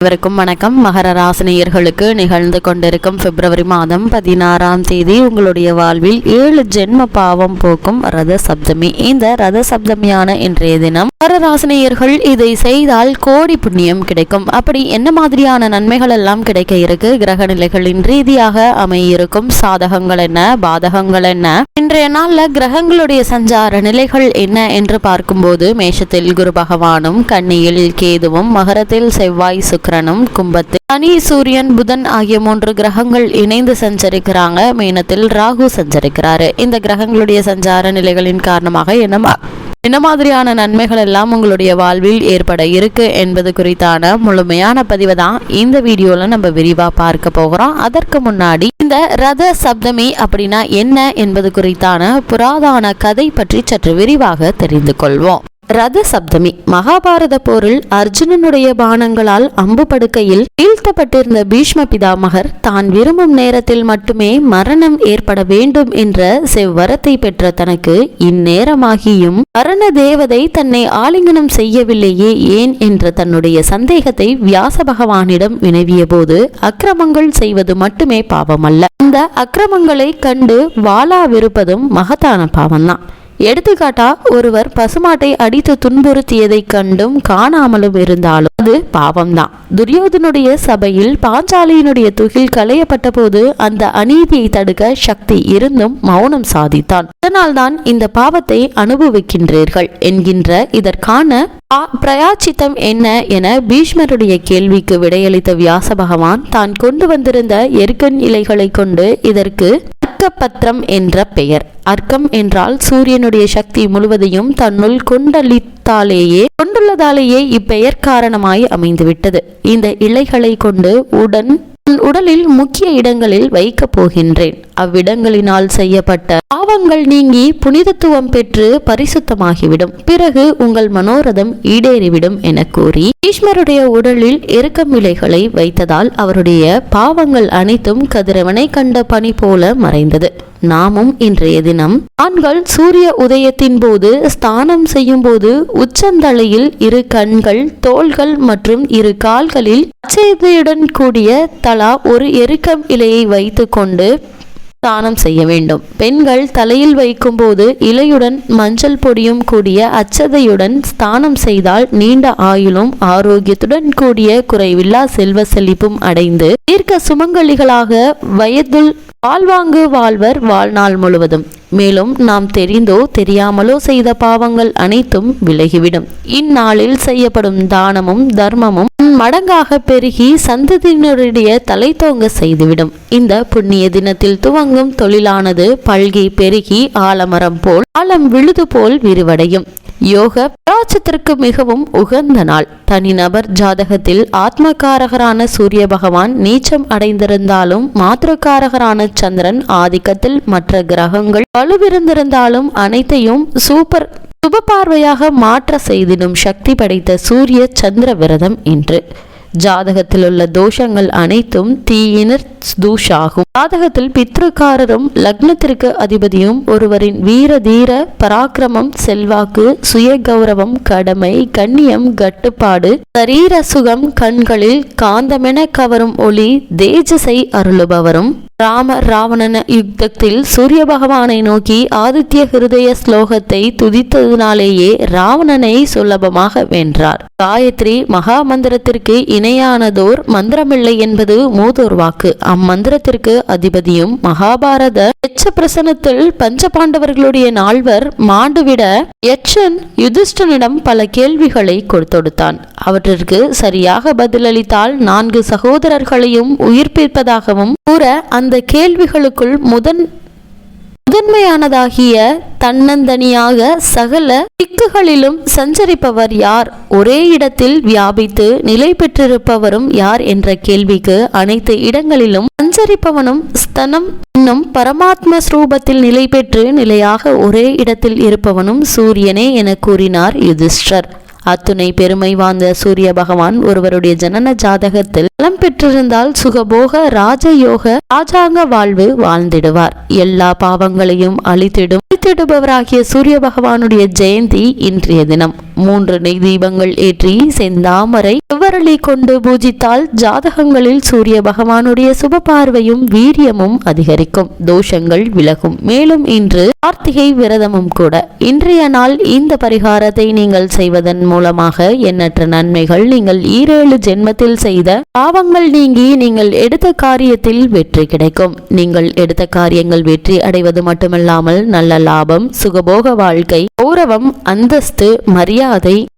அனைவருக்கும் வணக்கம். மகர ராசினியர்களுக்கு நிகழ்ந்து கொண்டிருக்கும் பிப்ரவரி மாதம் பதினாறாம் தேதி உங்களுடைய வாழ்வில் ஏழு ஜென்ம பாவம் போக்கும் ரத சப்தமி இந்த ரத சப்தமியான இன்றைய தினம் மகர ராசினியர்கள் இதை செய்தால் கோடி புண்ணியம் கிடைக்கும். அப்படி என்ன மாதிரியான நன்மைகள் எல்லாம் கிடைக்க இருக்கு? கிரக நிலைகளின் ரீதியாக அமையிருக்கும் சாதகங்கள் என்ன? பாதகங்கள் என்ன? இன்றைய நாள்ல கிரகங்களுடைய சஞ்சார நிலைகள் என்ன என்று பார்க்கும்போது மேஷத்தில் குரு பகவானும் கன்னியில் கேதுவும் மகரத்தில் செவ்வாய் சுக்கிரனும் கும்பத்தில் சனி சூரியன் புதன் ஆகிய மூன்று கிரகங்கள் இணைந்து சஞ்சரிக்கிறாங்க. மீனத்தில் ராகு சஞ்சரிக்கிறாரு. இந்த கிரகங்களுடைய சஞ்சார நிலைகளின் காரணமாக என்னமா என்ன மாதிரியான நன்மைகள் எல்லாம் உங்களுடைய வாழ்வில் ஏற்பட இருக்கு என்பது குறித்தான முழுமையான பதிவை தான் இந்த வீடியோல நம்ம விரிவா பார்க்க போகிறோம். அதற்கு முன்னாடி இந்த ரத சப்தமி அப்படின்னா என்ன என்பது குறித்தான புராதான கதை பற்றி சற்று விரிவாக தெரிந்து கொள்வோம். ரத சப்தமி. மகாபாரத போரில் அர்ஜுனனுடைய பானங்களால் அம்பு படுக்கையில் வீழ்த்தப்பட்டிருந்த பீஷ்ம பிதாமகர் தான் விரும்பும் நேரத்தில் மட்டுமே மரணம் ஏற்பட வேண்டும் என்ற செவ்வரத்தை பெற்ற தனக்கு இந்நேரமாகியும் மரண தேவதை தன்னை ஆலிங்கனம் செய்யவில்லையே ஏன் என்ற தன்னுடைய சந்தேகத்தை வியாச பகவானிடம் வினவிய போது அக்கிரமங்கள் செய்வது மட்டுமே பாவமல்ல. அந்த அக்கிரமங்களை கண்டு வாளாவிருப்பதும் மகத்தான பாவம்தான். எடுத்துக்காட்டா ஒருவர் பசுமாட்டை அடித்து துன்புறுத்தியதை கண்டும் காணாமலும் இருந்தாலும் அது பாவம்தான். துரியோதனுடைய சபையில் பாஞ்சாலியினுடைய துகில் களையப்பட்ட போது அந்த அநீதியை தடுக்க சக்தி இருந்தும் மௌனம் சாதித்தான். அதனால்தான் இந்த பாவத்தை அனுபவிக்கின்றீர்கள் என்கின்ற இதற்கான பா- பிரயாச்சித்தம் என்ன என பீஷ்மருடைய கேள்விக்கு விடையளித்த வியாச பகவான் தான் கொண்டு வந்திருந்த எருக்கன் இலைகளை கொண்டு இதற்கு அர்க்கபத்திரம் என்ற பெயர். அர்க்கம் என்றால் சூரியனுடைய சக்தி முழுவதையும் தன்னுள் கொண்டளித்தாலேயே கொண்டுள்ளதாலேயே இப்பெயர் காரணமாய் அமைந்துவிட்டது. இந்த இலைகளை கொண்டு உடன் உடலில் முக்கிய இடங்களில் வைக்கப் போகின்றேன். அவ்விடங்களினால் செய்யப்பட்ட பாவங்கள் நீங்கி புனிதத்துவம் பெற்று பரிசுத்தமாகிவிடும். பிறகு உங்கள் மனோரதம் ஈடேறிவிடும் என கூறி பீஷ்மருடைய உடலில் எருக்கம் இலைகளை வைத்ததால் அவருடைய பாவங்கள் அனைத்தும் கதிரவனை கண்ட பனி போல மறைந்தது. நாமும் இன்றைய தினம் ஆண்கள் சூரிய உதயத்தின் போது ஸ்தானம் செய்யும் போது உச்சந்தலையில் இரு கண்கள் தோள்கள் மற்றும் இரு கால்களில் அச்சதையுடன் கூடிய தலா ஒரு எருக்கம் இலையை வைத்துக்கொண்டு தானம் செய்ய வேண்டும். பெண்கள் தலையில் வைக்கும்போது இலையுடன் மஞ்சள் பொடியும் கூடிய அச்சதையுடன் ஸ்தானம் செய்தால் நீண்ட ஆயுளும் ஆரோக்கியத்துடன் கூடிய குறைவில்லா செல்வ செழிப்பும் அடைந்து தீர்க்க சுமங்கலிகளாக வயதுள் வாழ்வாங்கு வாழ்வர் வாழ்நாள் முழுவதும். மேலும் நாம் தெரிந்தோ தெரியாமலோ செய்த பாவங்கள் அனைத்தும் விலகிவிடும். இந்நாளில் செய்யப்படும் தானமும் தர்மமும் மடங்காக பெருகி சந்ததியினருடைய தலை தோங்க செய்துவிடும். இந்த புண்ணிய தினத்தில் துவங்கும் தொழிலானது பல்கி பெருகி ஆலமரம் போல் ஆலம் விழுது போல் விரிவடையும். யோக பிராச்சத்திற்கு மிகவும் உகந்த நாள். தனிநபர் ஜாதகத்தில் ஆத்மகாரகரான சூரிய பகவான் நீச்சம் அடைந்திருந்தாலும் மாத்திரக்காரகரான சந்திரன் ஆதிக்கத்தில் மற்ற கிரகங்கள் வலுவிருந்திருந்தாலும் அனைத்தையும் சூப்பர் சுப பார்வையாக மாற்ற செய்திடும் சக்தி படைத்த சூரிய சந்திர விரதம் என்று ஜாதகத்தில் உள்ள தோஷங்கள் அனைத்தும் தீயினர் தூஷாகும். ஜாதகத்தில் பித்ருக்காரரும் லக்னத்திற்கு அதிபதியும் ஒருவரின் வீர தீர பராக்கிரமம் செல்வாக்கு சுய கௌரவம் கடமை கண்ணியம் கட்டுப்பாடு சரீர சுகம் கண்களில் காந்தமென கவரும் ஒளி தேஜசை அருளுபவரும். ராம ராவணன யுத்தத்தில் சூரிய பகவானை நோக்கி ஆதித்ய ஹிருதய ஸ்லோகத்தை துதித்ததினாலேயே ராவணனை சுலபமாக வென்றார். காயத்ரி மகா மந்திரத்திற்கு இணையானதோர் மந்திரமில்லை என்பது மூதோர் வாக்கு. அம்மந்திரத்திற்கு அதிபதியும் மகாபாரத எச்ச பிரசனத்தில் பஞ்ச பாண்டவர்களுடைய நால்வர் மாண்டுவிட யட்சன் யுதிஷ்டனிடம் பல கேள்விகளை கொடுத்தொடுத்தான். அவற்றிற்கு சரியாக பதிலளித்தால் நான்கு சகோதரர்களையும் உயிர்ப்பிப்பதாகவும் கூற அந்த அந்த கேள்விகளுக்குள் முதன் முதன்மையானதாகிய தன்னந்தனியாக சகல திக்குகளிலும் சஞ்சரிப்பவர் யார்? ஒரே இடத்தில் வியாபித்து நிலை பெற்றிருப்பவரும் யார் என்ற கேள்விக்கு அனைத்து இடங்களிலும் சஞ்சரிப்பவனும் ஸ்தனம் இன்னும் பரமாத்ம ஸ்ரூபத்தில் நிலை பெற்று நிலையாக ஒரே இடத்தில் இருப்பவனும் சூரியனே என கூறினார் யுதிஷ்டர். அத்துணை பெருமை வாய்ந்த சூரிய பகவான் ஒருவருடைய ஜனன ஜாதகத்தில் நலம் பெற்றிருந்தால் சுகபோக ராஜயோக ராஜாங்க வாழ்வு வாழ்ந்திடுவார். எல்லா பாவங்களையும் அழித்திடும் அழித்திடுபவராகிய சூரிய பகவானுடைய ஜெயந்தி இன்றைய தினம். மூன்று நெய் தீபங்கள் ஏற்றி செந்தாமரை செவ்வரளி கொண்டு பூஜித்தால் ஜாதகங்களில் சூரிய பகவானுடைய சுப பார்வையும் வீரியமும் அதிகரிக்கும். தோஷங்கள் விலகும். மேலும் இன்று கார்த்திகை விரதமும் கூட. இன்றைய நாள் இந்த பரிகாரத்தை நீங்கள் செய்வதன் மூலமாக எண்ணற்ற நன்மைகள் நீங்கள் ஈரேழு ஜென்மத்தில் செய்த பாவங்கள் நீங்கி நீங்கள் எடுத்த காரியத்தில் வெற்றி கிடைக்கும். நீங்கள் எடுத்த காரியங்கள் வெற்றி அடைவது மட்டுமல்லாமல் நல்ல லாபம் சுகபோக வாழ்க்கை கௌரவம் அந்தஸ்து மரியாதை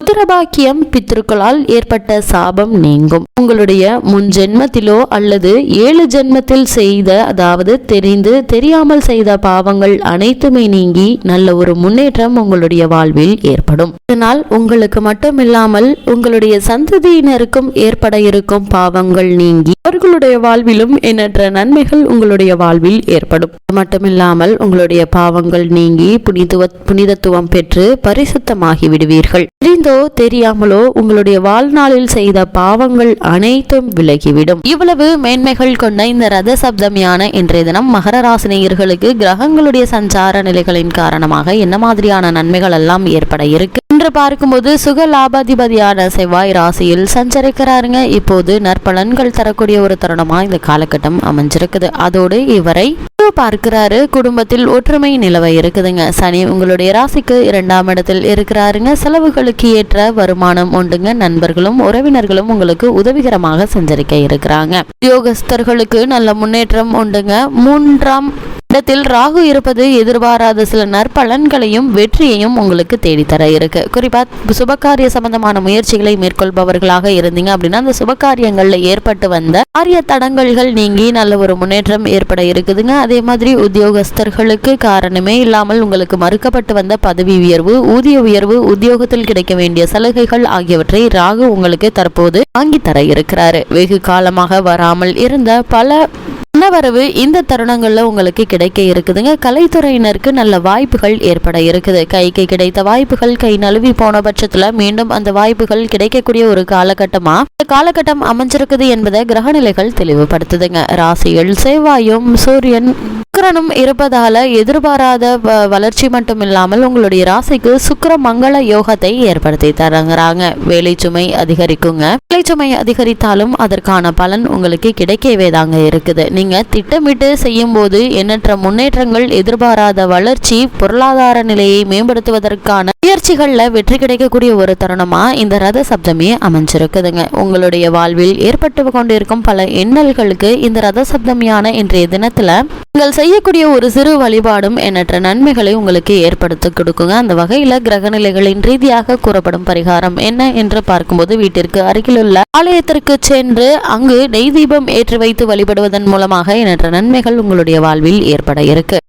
புத்திரபாக்கியம் பித்ருக்களால் ஏற்பட்ட சாபம் நீங்கும். உங்களுடைய முன் ஜென்மத்திலோ அல்லது ஏழு ஜென்மத்தில் செய்த அதாவது தெரிந்து தெரியாமல் செய்த பாவங்கள் அனைத்துமே நீங்கி நல்ல ஒரு முன்னேற்றம் உங்களுடைய வாழ்வில் ஏற்படும். இதனால் உங்களுக்கு மட்டுமில்லாமல் உங்களுடைய சந்ததியினருக்கும் ஏற்பட இருக்கும் பாவங்கள் நீங்கி அவர்களுடைய வாழ்விலும் எண்ணற்ற நன்மைகள் உங்களுடைய வாழ்வில் ஏற்படும். மட்டுமில்லாமல் உங்களுடைய பாவங்கள் நீங்கி புனிதுவ புனிதத்துவம் பெற்று பரிசுத்தமாகி விடுவீர்கள். தெரிந்தோ தெரியாமலோ உங்களுடைய வாழ்நாளில் செய்த பாவங்கள் அனைத்தும் விலகிவிடும். இவ்வளவு மேன்மைகள் கொண்ட இந்த ரத சப்தமியான இன்றைய தினம் மகர ராசினியர்களுக்கு கிரகங்களுடைய சஞ்சார நிலைகளின் காரணமாக என்ன மாதிரியான நன்மைகள் எல்லாம் ஏற்பட இருக்கு? என்று பார்க்கும்போது சுக லாபாதிபதியான செவ்வாய் ராசியில் சஞ்சரிக்கிறாருங்க. இப்போது நற்பலன்கள் தரக்கூடிய ஒரு தருணமா இந்த காலகட்டம் அமைஞ்சிருக்குது. அதோடு இவரை பார்க்கிறாரு. குடும்பத்தில் ஒற்றுமை நிலவ இருக்குதுங்க. சனி உங்களுடைய ராசிக்கு இரண்டாம் இடத்தில் இருக்கிறாருங்க. செலவுகளுக்கு ஏற்ற வருமானம் உண்டுங்க. நண்பர்களும் உறவினர்களும் உங்களுக்கு உதவிகரமாக சஞ்சரிக்க இருக்கிறாங்க. உத்தியோகஸ்தர்களுக்கு நல்ல முன்னேற்றம் உண்டுங்க. மூன்றாம் இடத்தில் ராகு இருப்பது எதிர்பாராத சில நற்பலன்களையும் வெற்றியையும் உங்களுக்கு தேடித்தர இருக்கு. குறிப்பா சுபகாரிய சம்பந்தமான முயற்சிகளை மேற்கொள்பவர்களாக இருந்தீங்க அப்படின்னா அந்த சுபகாரியங்கள்ல ஏற்பட்டு வந்த காரிய தடங்கல்கள் நீங்கி நல்ல ஒரு முன்னேற்றம் ஏற்பட இருக்குதுங்க. அதே மாதிரி உத்தியோகஸ்தர்களுக்கு காரணமே இல்லாமல் உங்களுக்கு மறுக்கப்பட்டு வந்த பதவி உயர்வு ஊதிய உயர்வு உத்தியோகத்தில் கிடைக்க வேண்டிய சலுகைகள் ஆகியவற்றை ராகு உங்களுக்கு தற்போது வாங்கி தர இருக்கிறாரு. வெகு காலமாக வராமல் இருந்த பல பணவரவு இந்த தருணங்களில் உங்களுக்கு கிடைக்க இருக்குதுங்க. கலைத்துறையினருக்கு நல்ல வாய்ப்புகள் ஏற்பட இருக்குது. கைக்கு கிடைத்த வாய்ப்புகள் கை நழுவி போன பட்சத்தில் மீண்டும் அந்த வாய்ப்புகள் கிடைக்கக்கூடிய ஒரு காலகட்டமா? இந்த காலகட்டம் அமைஞ்சிருக்குது என்பதை கிரகநிலைகள் தெளிவுபடுத்துதுங்க. ராசியில் செவ்வாயும் சூரியன் சுக்கிரனும் இருப்பதால எதிர்பாராத வ- வளர்ச்சி மட்டும் இல்லாமல் உங்களுடைய ராசிக்கு சுக்கர மங்கள யோகத்தை ஏற்படுத்தி தரங்கிறாங்க வேலைச்சுமை அதிகரிக்குங்க. வேலைச்சுமை அதிகரித்தாலும் அதற்கான பலன் உங்களுக்கு கிடைக்கவே தாங்க இருக்குது. நீங்க திட்டமிட்டு செய்யும் போது எண்ணற்ற முன்னேற்றங்கள் எதிர்பாராத வளர்ச்சி பொருளாதார நிலையை மேம்படுத்துவதற்கான முயற்சிகள்ல வெற்றி கிடைக்கக்கூடிய ஒரு தருணமா இந்த ரத சப்தமே அமைஞ்சிருக்குதுங்க. உங்களுடைய வாழ்வில் ஏற்பட்டு கொண்டிருக்கும் பல எண்ணல்களுக்கு இந்த ரத சப்தமியான இன்றைய தினத்துல நீங்கள் செய்யக்கூடிய ஒரு சிறு வழிபாடும் எண்ணற்ற நன்மைகளை உங்களுக்கு ஏற்படுத்தி கொடுக்குங்க. அந்த வகையில கிரகநிலைகளின் ரீதியாக கூறப்படும் பரிகாரம் என்ன என்று பார்க்கும்போது வீட்டிற்கு அருகிலுள்ள ஆலயத்திற்கு சென்று அங்கு நெய் தீபம் ஏற்றி வைத்து வழிபடுவதன் மூலமாக எண்ணற்ற நன்மைகள் உங்களுடைய வாழ்வில் ஏற்பட இருக்கு.